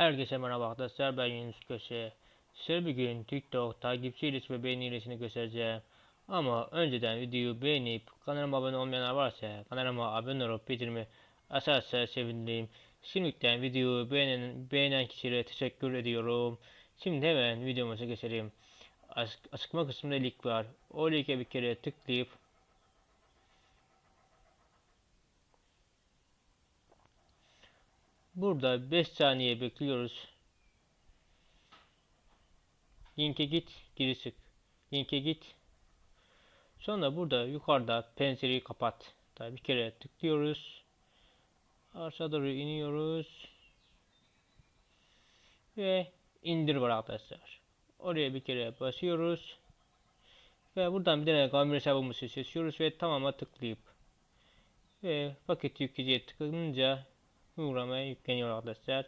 Herkese merhaba arkadaşlar ben Yunus Köse. Size bugün TikTok takipçi ilişki ve beğeni ilişkisini göstereceğim. Ama önceden videoyu beğenip kanalıma abone olmayanlar varsa kanalıma abone olup bildirimi açarsa sevinirim. Şimdiden videoyu beğenen, beğenen kişilere teşekkür ediyorum. Şimdi hemen videomuza geçelim. Açıklama kısmında link var. O linke bir kere tıklayıp Burada 5 saniye bekliyoruz. Linke git, geri çık. Linke git. Sonra burada yukarıda pencereyi kapat. Daha bir kere tıklıyoruz. Aşağı doğru iniyoruz. Ve indir var arkadaşlar. Oraya bir kere basıyoruz. Ve buradan bir tane kamera hesabımızı seçiyoruz ve tamama tıklayıp ve paket yükleyiciye tıklayınca uygulamaya yükleniyor arkadaşlar.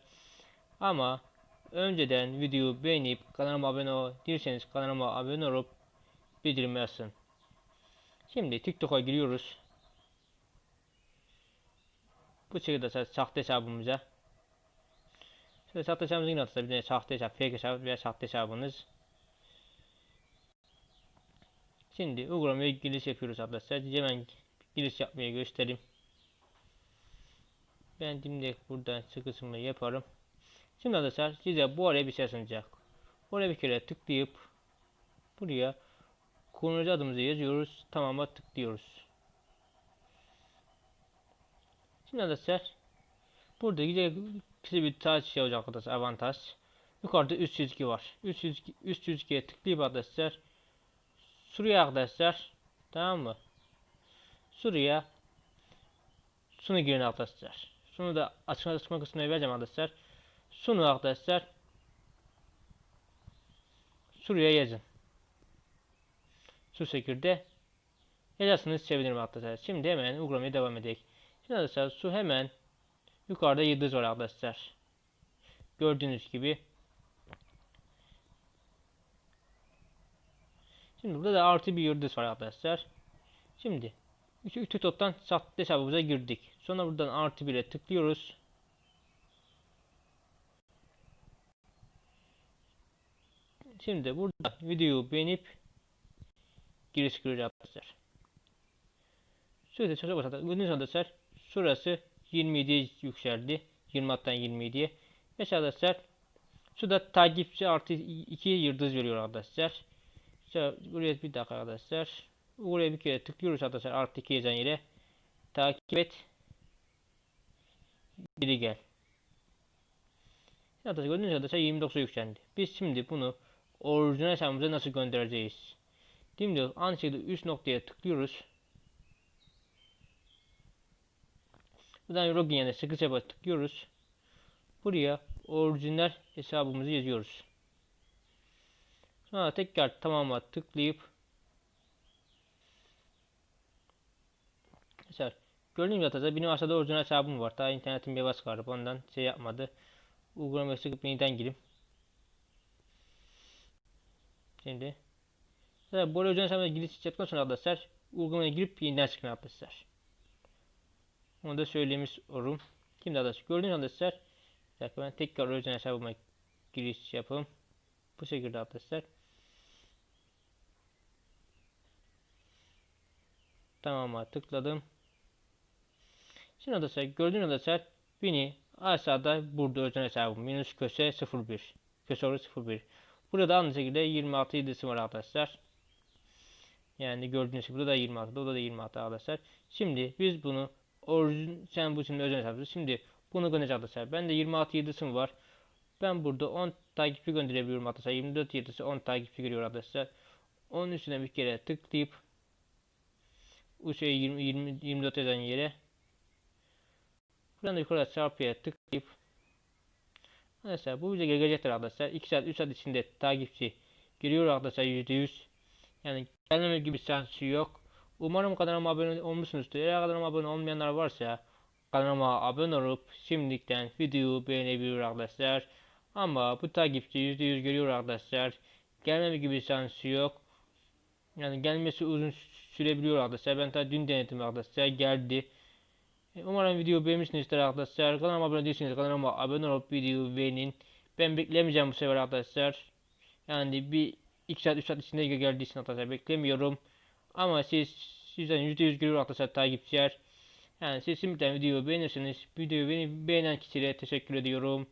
Ama önceden videoyu beğenip kanalıma abone ol kanalıma abone olup bildirim. Şimdi TikTok'a giriyoruz. Bu şekilde sahte hesabımıza. Şöyle sahte hesabımızı yine atacağız. Bir de sahte hesap, fake hesap veya sahte hesabınız. Şimdi uygulamaya giriş yapıyoruz arkadaşlar. Hemen giriş yapmayı göstereyim. Ben şimdi buradan şu kısmını yaparım. Şimdi arkadaşlar size bu araya bir şey sunacak. Oraya bir kere tıklayıp buraya kullanıcı adımızı yazıyoruz. Tamama tıklıyoruz. Şimdi arkadaşlar burada güzel kısa bir taç şey olacak arkadaşlar avantaj. Yukarıda üst çizgi var. Üst çizgi, üst çizgiye tıklayıp arkadaşlar şuraya arkadaşlar tamam mı? Şuraya şunu girin arkadaşlar. Şunu da açıklama açıklama kısmına vereceğim arkadaşlar. Şunu arkadaşlar şuraya yazın. Şu şekilde yazarsanız sevinirim arkadaşlar. Şimdi hemen uygulamaya devam edelim. Şimdi arkadaşlar şu hemen yukarıda yıldız var arkadaşlar. Gördüğünüz gibi. Şimdi burada da artı bir yıldız var arkadaşlar. Şimdi Üçü toptan sahte hesabımıza girdik. Sonra buradan artı 1'e tıklıyoruz. Şimdi burada videoyu beğenip giriş gireceğiz arkadaşlar. Şöyle çok basit. Gördüğünüz arkadaşlar şurası 27'ye yükseldi. 26'dan 27'ye. Mesela arkadaşlar şurada takipçi artı 2 yıldız veriyor arkadaşlar. İşte buraya bir dakika arkadaşlar. Buraya bir kere tıklıyoruz arkadaşlar artı 2 yazan yere. Takip et. Geri gel. Arkadaşlar gördüğünüz arkadaşlar 29'a yükseldi. Biz şimdi bunu orijinal hesabımıza nasıl göndereceğiz? Şimdi aynı şekilde üst noktaya tıklıyoruz. Buradan login yani sıkı çaba tıklıyoruz. Buraya orijinal hesabımızı yazıyoruz. Sonra tekrar tamama tıklayıp Gibi arkadaşlar benim aşağıda orijinal hesabım var. Daha internetim bir vardı. Ondan şey yapmadı. Uygulamaya sıkıp yeniden gireyim. Şimdi Mesela bu orijinal giriş yaptıktan sonra arkadaşlar uygulamaya girip yeniden çıkın arkadaşlar. Onu da söylemiş olurum. Şimdi arkadaşlar gördüğünüz arkadaşlar bir dakika ben tekrar orijinal hesabıma giriş yapayım. Bu şekilde arkadaşlar. Tamam'a tıkladım. Şimdi arkadaşlar gördüğünüz arkadaşlar beni aşağıda burada özel hesabım minus köşe 01 köşe 01 burada aynı şekilde 26 yedisi var arkadaşlar. Yani gördüğünüz gibi burada da 26 burada da 26 arkadaşlar. Şimdi biz bunu orijin sen bu şimdi özel hesabı şimdi bunu göndereceğiz arkadaşlar. Ben de 26 yedisim var? Ben burada 10 takipçi gönderebiliyorum arkadaşlar. 24 yedisi 10 takipçi geliyor arkadaşlar. Onun üstüne bir kere tıklayıp bu şey 20, 20 24 eden yere Buradan da yukarıda çarpıya tıklayıp Mesela bu bize gelecektir arkadaşlar. 2 saat 3 saat içinde takipçi giriyor arkadaşlar %100. Yani gelmeme gibi şansı yok. Umarım kanalıma abone olmuşsunuzdur. Eğer kanalıma abone olmayanlar varsa kanalıma abone olup şimdiden videoyu beğenebilir arkadaşlar. Ama bu takipçi %100 geliyor arkadaşlar. Gelmeme gibi şansı yok. Yani gelmesi uzun sürebiliyor arkadaşlar. Ben daha dün denedim arkadaşlar. Geldi. E, Umarım video beğenmişsinizdir arkadaşlar. Kanalıma abone değilseniz kanalıma abone olup videoyu beğenin. Ben beklemeyeceğim bu sefer arkadaşlar. Yani bir 2 saat 3 saat içinde geldiysin arkadaşlar beklemiyorum. Ama siz sizden %100 geliyor arkadaşlar takipçiler. Yani siz şimdiden videoyu beğenirseniz videoyu beni beğenen kişilere teşekkür ediyorum.